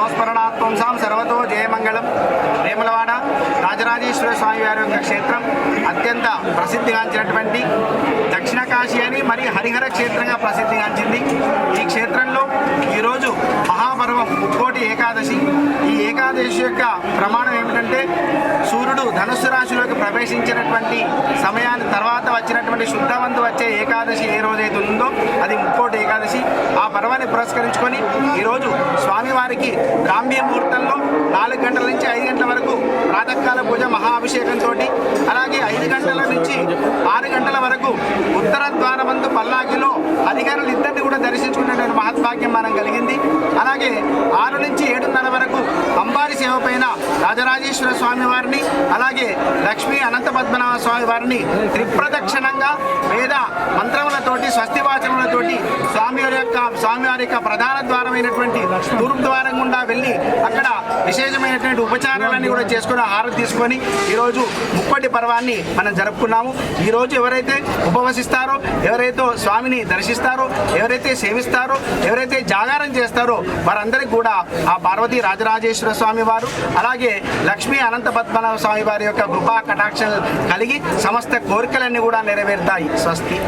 సంస్మరణాత్వంసాం సర్వతో జయమంగళం. వేములవాడ రాజరాజేశ్వర స్వామి వారి యొక్క క్షేత్రం అత్యంత ప్రసిద్ధిగాంచినటువంటి దక్షిణ కాశీ అని మరి హరిహర క్షేత్రంగా ప్రసిద్ధిగాంచింది. ఈ క్షేత్రంలో ఈరోజు మహాపర్వం ముక్కోటి ఏకాదశి. ఈ ఏకాదశి యొక్క ప్రమాణం ఏమిటంటే సూర్యుడు ధనుస్సు రాశిలోకి ప్రవేశించినటువంటి సమయాన్ని తర్వాత వచ్చినటువంటి శుద్ధవంతు వచ్చే ఏకాదశి ఏ రోజైతే ఉందో అది ముక్కోటి స్వామివారికి బ్రాహ్మీ ముహూర్తంలో నాలుగు గంటల నుంచి ఐదు గంటల వరకు ప్రాతకాల పూజ మహాభిషేకంతో అలాగే ఐదు గంటల నుంచి ఆరు గంటల వరకు ఉత్తర ద్వారమందు పల్లాకిలో అధికారులు ఇద్దరిని కూడా దర్శించుకునేటువంటి మహద్భాగ్యం మనం కలిగింది. అలాగే ఆరు నుంచి ఏడున్నర వరకు అంబారి సేవ పైన రాజరాజేశ్వర స్వామి వారిని అలాగే లక్ష్మీ అనంత పద్మనాభ స్వామి వారిని త్రిప్రదక్షిణంగా వేద స్వామి యొక్క స్వామి వారి యొక్క ప్రధాన ద్వారమైనటువంటి తూర్పు ద్వారం గుండా వెళ్ళి అక్కడ విశేషమైనటువంటి ఉపచారాలన్నీ కూడా చేసుకుని హారతి తీసుకొని ఈరోజు ముప్పటి పర్వాన్ని మనం జరుపుకున్నాము. ఈరోజు ఎవరైతే ఉపవసిస్తారో ఎవరైతే స్వామిని దర్శిస్తారో ఎవరైతే సేవిస్తారో ఎవరైతే జాగారం చేస్తారో వారందరికీ కూడా ఆ పార్వతీ రాజరాజేశ్వర స్వామి వారు అలాగే లక్ష్మీ అనంత పద్మనాభ స్వామి వారి యొక్క కృపా కటాక్షలు కలిగి సమస్త కోరికలన్నీ కూడా నెరవేరుతాయి. స్వస్తి.